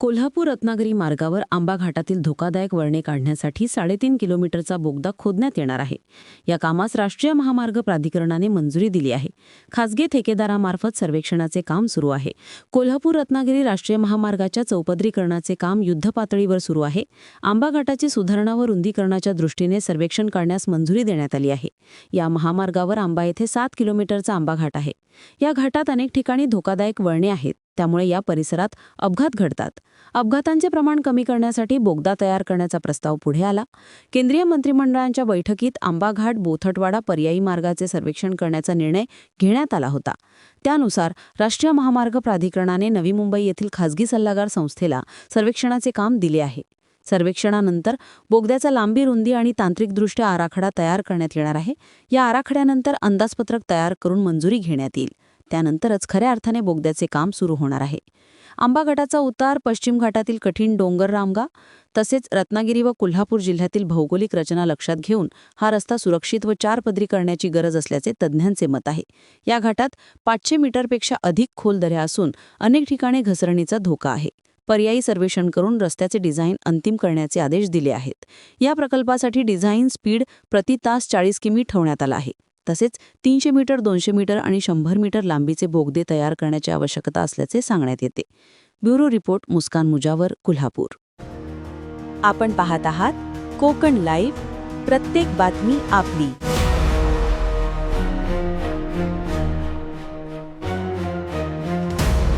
कोल्हापूर रत्नागिरी मार्गावर आंबा घाटातील धोकादायक वळणे काढण्यासाठी साडेतीन किलोमीटरचा बोगदा खोदण्यात येणार आहे. या कामास राष्ट्रीय महामार्ग प्राधिकरणाने मंजुरी दिली आहे. खासगी ठेकेदारामार्फत सर्वेक्षणाचे काम सुरू आहे. कोल्हापूर रत्नागिरी राष्ट्रीय महामार्गाच्या चौपदरीकरणाचे काम युद्धपातळीवर सुरू आहे. आंबा घाटाची सुधारणा व रुंदीकरणाच्या दृष्टीने सर्वेक्षण करण्यास मंजुरी देण्यात आली आहे. या महामार्गावर आंबा येथे सात किलोमीटरचा आंबा घाट आहे. या घाटात अनेक ठिकाणी धोकादायक वळणे आहेत. त्यामुळे या परिसरात अपघात घडतात. अपघातांचे प्रमाण कमी करण्यासाठी बोगदा तयार करण्याचा प्रस्ताव पुढे आला. केंद्रीय मंत्रिमंडळांच्या बैठकीत आंबाघाट बोथटवाडा पर्यायी मार्गाचे सर्वेक्षण करण्याचा निर्णय घेण्यात आला होता. त्यानुसार राष्ट्रीय महामार्ग प्राधिकरणाने नवी मुंबई येथील खासगी सल्लागार संस्थेला सर्वेक्षणाचे काम दिले आहे. सर्वेक्षणानंतर बोगद्याचा लांबी रुंदी आणि तांत्रिकदृष्ट्या आराखडा तयार करण्यात येणार आहे. या आराखड्यानंतर अंदाजपत्रक तयार करून मंजुरी घेण्यात येईल. त्यानंतरच खऱ्या अर्थाने बोगद्याचे काम सुरू होणार आहे. आंबा घाटाचा उतार पश्चिम घाटातील कठीण डोंगर रामगा तसेच रत्नागिरी व कोल्हापूर जिल्ह्यातील भौगोलिक रचना लक्षात घेऊन हा रस्ता सुरक्षित व चार पदरी करण्याची गरज असल्याचे तज्ज्ञांचे मत आहे. या घाटात पाचशे मीटरपेक्षा अधिक खोल दऱ्या असून अनेक ठिकाणी घसरणीचा धोका आहे. पर्यायी सर्वेक्षण करून रस्त्याचे डिझाईन अंतिम करण्याचे आदेश दिले आहेत. या प्रकल्पासाठी डिझाईन स्पीड प्रति तास चाळीस किमी ठेवण्यात आला आहे. तसेच तीनशे मीटर दोनशे मीटर आणि शंभर मीटर लांबीचे बोगदे तयार करण्याची आवश्यकता असल्याचे सांगण्यात येते. Bureau report Muskan Mujawar Kolhapur. आपण पाहत आहात कोकण लाईव्ह. प्रत्येक बातमी आपली.